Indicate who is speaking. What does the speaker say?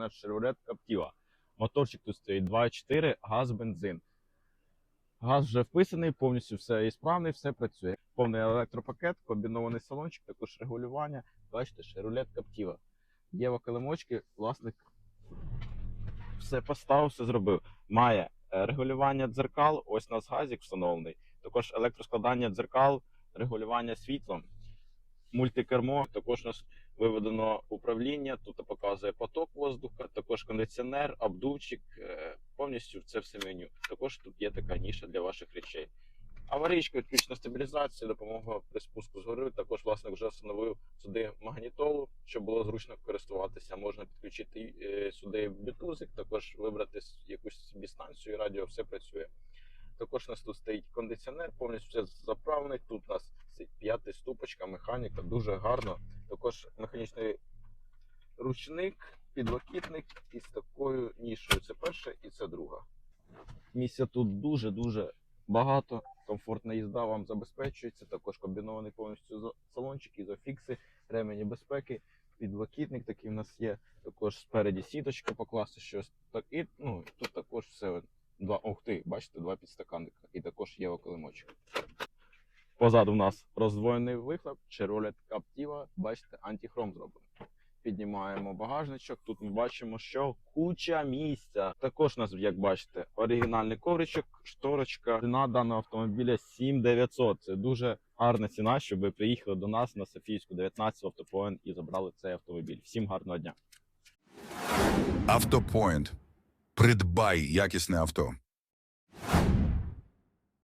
Speaker 1: Наш Chevrolet Captiva. Моторчик тут стоїть 2.4, газ, бензин. Газ вже вписаний, повністю все і справний, все працює. Повний електропакет, комбінований салончик, також регулювання. Бачите, Chevrolet Captiva. Є килимочки, власник все поставив, все зробив. Має е, регулювання дзеркал, ось у нас газик встановлений. Також електроскладання дзеркал, регулювання світлом, мультикермо. Також у нас виведено управління. Тут показує поток воздуха, також кондиціонер, обдувчик. е, Повністю це все меню. Також тут є така ніша для ваших речей. Аварійка, відключна стабілізація, допомога при спуску з гори. Також власник вже встановив сюди магнітолу, щоб було зручно користуватися. Можна підключити е, сюди бітузик, також вибрати якусь собі станцію, радіо, все працює. Також у нас тут стоїть кондиціонер, повністю все заправлений. Тут у нас п'ята ступочка, механіка, дуже гарно. Також механічний ручник, підлокітник із такою нішою. Це перша і це друга. Місця тут дуже-дуже багато. Комфортна їзда вам забезпечується. Також комбінований повністю салончик, ізофікси, ремені безпеки, підлокітник такий у нас є. Також спереді сіточка покласти щось. Так, і ну, тут також все. Два, ух ти, бачите, два підстаканника. І також є околимочок. Позаду у нас роздвоєний вихлоп, Chevrolet Captiva, бачите, антихром зроблений. Піднімаємо багажничок. Тут ми бачимо, що куча місця. Також у нас, як бачите, оригінальний ковричок, шторочка. Ціна даного автомобіля 7900. Це дуже гарна ціна, щоб ви приїхали до нас на Софійську 19 в автопоінт і забрали цей автомобіль. Всім гарного дня!
Speaker 2: Автопоінт. Придбай якісне авто.